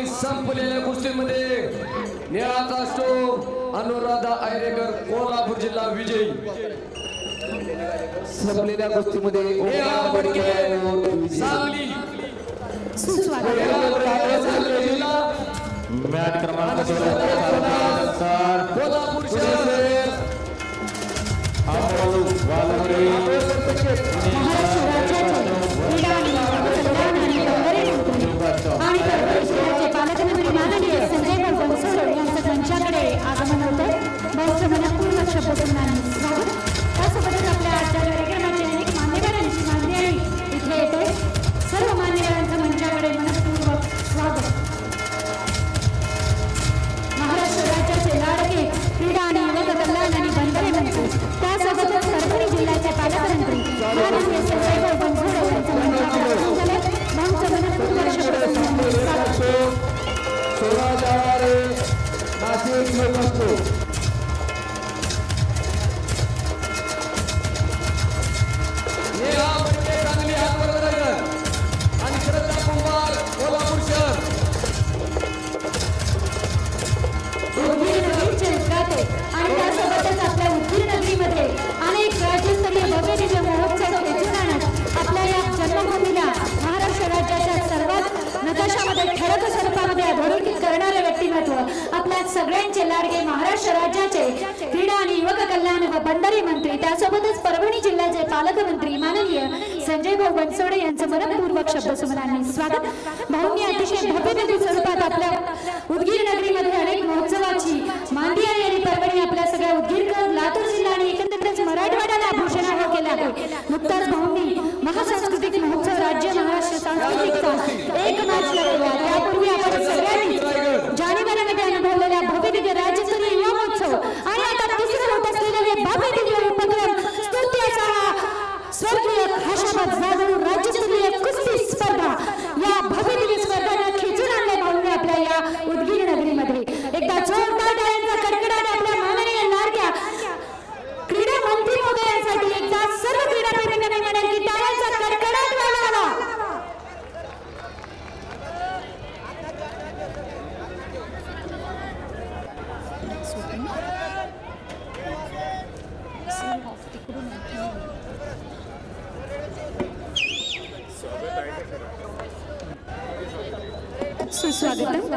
आणि संपलेल्या कुस्तीमध्ये निळा कास्टो अनुराधा आयरेकर कोल्हापूर जिल्हा विजयी. संपलेल्या कुस्तीमध्ये मॅट क्रमांक कोल्हापूर शहर आगमन होतं भाऊचं मनपूर्वक शब्दसन्मान स्वागत त्यासोबतच आपल्या आजच्या कार्यक्रमात पालकमंत्री माननीय संजय भाऊ बनसोडे यांचं मनपूर्वक शब्दसुमनांनी स्वागत. भाऊंनी अतिशय भव्य स्वरूपात आपल्या उदगीर नगरीमध्ये अनेक महोत्सवाची मांदी आहे आणि परभणी आपल्या सगळ्या उदगीरकर लातूर जिल्हा आणि एकंदरीतच मराठवाड्याला भूषणावर केला आहे. नुकताच भाऊंनी महासांस्कृतिक महोत्सव राज्य महाराष्ट्र सांस्कृतिकचा एक मॅच केला त्यापूर्वी आपण सगळ्यांनी जानेवारीमध्ये अनुभवलेल्या भव्य दिव्य राज्यस्तरीय युवा महोत्सव आणि आता तिसरं होत असलेले हे भव्य दिव्य उपक्रम स्तुत्याचा हा स्वर्गीय खाशाबाद जाधव राज्यस्तरीय कुस्ती स्पर्धा या भव्य दिव्य स्पर्धांना खेचून आणले भाऊंनी आपल्या या उदगीर नगरीमध्ये एकदा जोरदार टाळ्यांचा कडकडाट आपल्या माननीय लाडक्या क्रीडा मंत्री महोदयांसाठी एकदा सर्व क्रीडाप्रेमींना मी म्हणेन की टाळ्यांचा कडकडाट व्हायला हवा सुस्वागतम.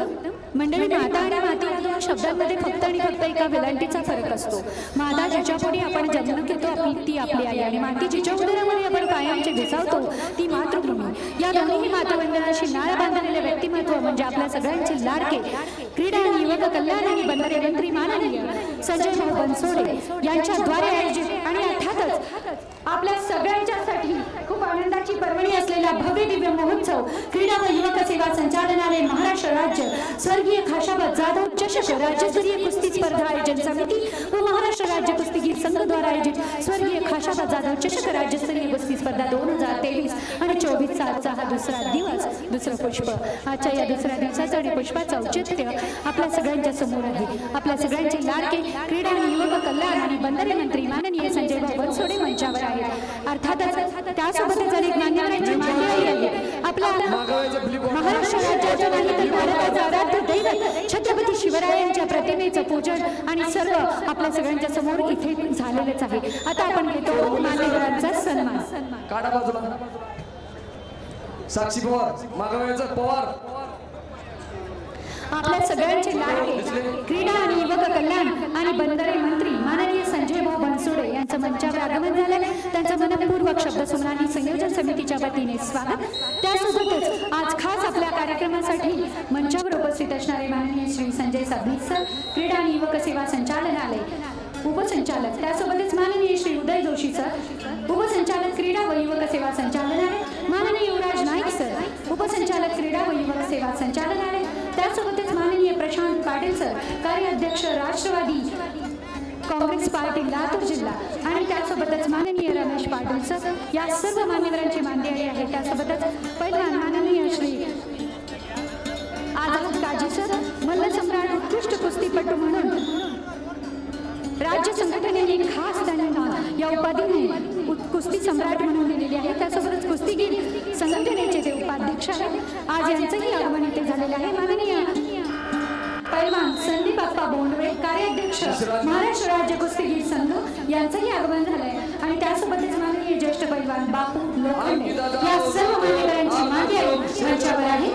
मंडळी माता आणि माती या दोन शब्दांमध्ये फक्त आणि फक्त एका वेलांटीचा फरक असतो. माता जिच्यापुढे आपण जन्म घेतो आपली ती आपली आई. आणि माती जिच्या उदरामध्ये आपण कायमचे घिसावतो ती मातृभूमी. या दोन्ही मातृवंदनाशी नाळ बांधलेले व्यक्तिमत्व म्हणजे आपल्या सगळ्यांचे लाडके. क्रीडा आणि युवक कल्याण आणि बंदरे मंत्री माननीय संजय भाऊ बनसोडे यांच्याद्वारे आयोजित आणि अर्थातच आपल्या सगळ्यांच्यासाठी खूप आनंदाची पर्वणी असलेला भव्य दिव्य महोत्सव क्रीडा व युवक सेवा संचालनालय महाराष्ट्र राज्य. स्वर्गीय खाशाबा जाधव चषक राज्यस्तरीय कुस्ती स्पर्धा आयोजन समिती व महाराष्ट्र राज्य कुस्तीगीर संघद्वारा आयोजित स्वर्गीय खाशाबा जाधव चषक राज्यस्तरीय कुस्ती स्पर्धा दोन हजार तेवीस आणि चोवीस सातचा हा दुसरा दिवस दुसरं पुष्प. आजच्या या दुसऱ्या दिवसाचं आणि पुष्पाचं औचित्य आपल्या सगळ्यांच्या समोर आहे. आपल्या सगळ्यांचे लाडके क्रीडा आणि युवक कल्याण आणि बंदरे मंत्री माननीय संजय भाऊ बनसोडे मंचावर आहेत. अर्थातच त्यासोबतच अनेक मान्यवरांची मांडणी आहे आपल्या महाराष्ट्र राज्याचं नाही तर भारताचं आराध्य दैवत छत्रपती शिवरायांच्या प्रतिमेचं पूजन आणि सर्व आपल्या सगळ्यांच्या समोर इथे झालेलेच आहे. आता आपण घेतो मान्यवरांचा सन्मान. काढा बाजूला. साक्षी पवार मागाव्याचं पवार. आपल्या सगळ्यांचे लाडके क्रीडा आणि युवक कल्याण आणि बंदरे मनपूर्वक संयोजन समितीच्या वतीने स्वागत. त्यासोबतच आज खास आपल्या कार्यक्रमासाठी मंचावर उपस्थित असणारे माननीय श्री संजय सबनीस सर क्रीडा आणि युवक सेवा संचालनालय उपसंचालक त्यासोबतच माननीय श्री उदय जोशी सर उपसंचालक क्रीडा व युवक सेवा संचालनालय माननीय युवराज नाईक सर उपसंचालक क्रीडा व युवक सेवा संचालनालय त्यासोबतच माननीय प्रशांत पाटील सर कार्याध्यक्ष राष्ट्रवादी काँग्रेस पार्टी लातूर जिल्हा त्यासोबतच माननीय रमेश पाटील सर या सर्व मान्यवरांची मांदियाळी आहे त्यासोबतच पहिला माननीय श्री आझाद काजी सर मल्लसम्राट उत्कृष्ट कुस्तीपटू म्हणून राज्य संघटनेने खास त्यांना या उपाधीने कुस्ती सम्राट म्हणून दिलेली आहे. त्यासोबतच कुस्तीगीर संघटनेचे ते उपाध्यक्ष आहेत. आज यांचंही आगमन इथे झालेलं आहे. माननीय पैलवान संदीप अप्पा बोंडवे कार्याध्यक्ष महाराष्ट्र राज्य कुस्तीगीर संघ यांचंही आगमन झालंय. आणि त्यासोबतच माननीय ज्येष्ठ पैलवान बापू लोखंडे या सर्व मान्यवरांची मागे मंचावर आहे.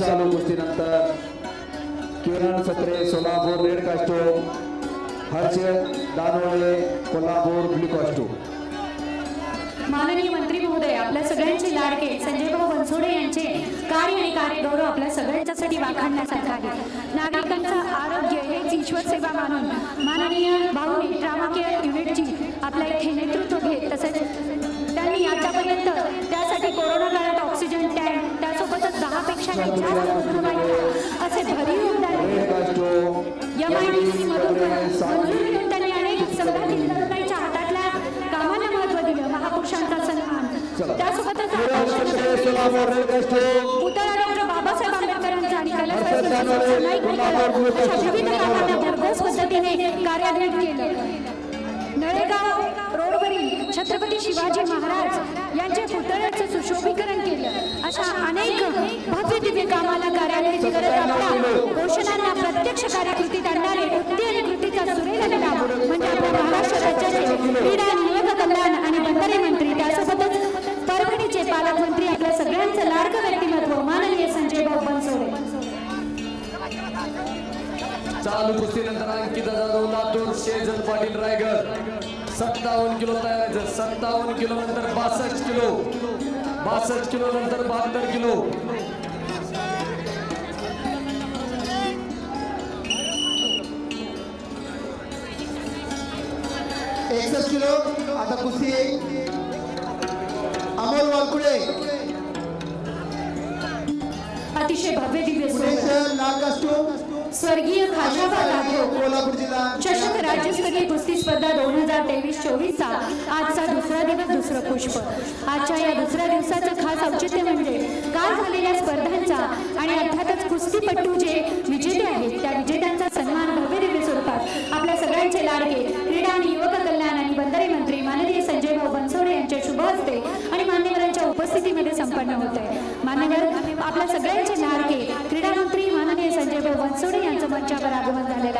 चालू कुस्तीनंतर किरण सत्रे सोलापूर रेड कास्टो हर्ष दानोळे कोल्हापूर ब्लू कास्टो. माननीय मंत्री महोदय आपल्या सगळ्यांचे लाडके संजयभाऊ बनसोडे यांचे कार्य आणि कार्यगौरव आपल्या सगळ्यांच्यासाठी वाखाणण्यासारखं आहे. नागरिकांचं आरोग्य हेच ईश्वर सेवा मानून माननीय भाऊ ट्रामा केअर युनिटची आपल्या इथे नेतृत्व घेत तसेच दहापेक्षा जास्त रुग्णवाहिका असे भरीव योगदान. रेड कास्टो एमआयडीसी मधून मंजुरी त्यांनी अनेक संघातील तरुणाईच्या हातातल्या कामाला महत्त्व दिलं. महापुरुषांचा सन्मान. त्यासोबतच पुतळा डॉक्टर बाबासाहेब आंबेडकरांचा आणि ग्रुप अशा विविध कामांना भरघोस पद्धतीने कार्यान्वित केलं. नळेगाव रोडवरील छत्रपती शिवाजी महाराज यांच्या पुतळ्याचं सुशोभीकरण केलं अशा अनेक भव्य दिव्य करण्याची गरज आपल्या घोषणांना प्रत्यक्ष कार्यकृतीत आणणारे वृत्ती आणि कृतीचा सुरेख लढा म्हणजे आपल्या महाराष्ट्र राज्याचे क्रीडा नियोजक कल्याण आणि बंधारे मंत्री त्यासोबतच परभणीचे पालकमंत्री आपल्या सगळ्यांचं लार्ग व्यक्तिमत्व. माननीय संजय भाऊ बनसोडे. चालू कुस्तीनंतर अंकिता जाधव लातूर शेजन पाटील रायगड. सत्तावन्न किलो तयार सत्तावन्न किलो नंतर बासष्ट किलो. बासष्ट किलो नंतर बहात्तर किलो. एकसष्ट किलो आता कुस्ती अमोल वालकुडे। अतिशय भव्य दिव्य स्वर्गीय खाशाबा जाधव कोल्हापूर जिल्हा। चषक राज्यस्तरीय कुस्ती स्पर्धा दोन हजार तेवीस चोवीसचा आजचा दुसरा दिवस दुसरं पुष्प. आजच्या या दुसऱ्या दिवसाचं खास औचित्य म्हणजे काल झालेल्या स्पर्धांचा आणि अर्थातच कुस्तीपट्टू जे विजेते आहेत त्या विजेत्यांचा सन्मान भव्य दिव्य स्वरूपात आपल्या सगळ्यांचे लाडके क्रीडा आणि युवक कल्याण आणि बंदरे मंत्री माननीय संजय भाऊ बनसोडे यांच्या शुभ हस्ते आणि मान्यवरांच्या उपस्थितीमध्ये संपन्न होत आहे मान्यवर आपल्या सगळ्यांचे लाडके क्रीडा मंत्री माननीय संजय भाऊ बनसोडे यांचं मंचावर आगमन झालेलं आहे.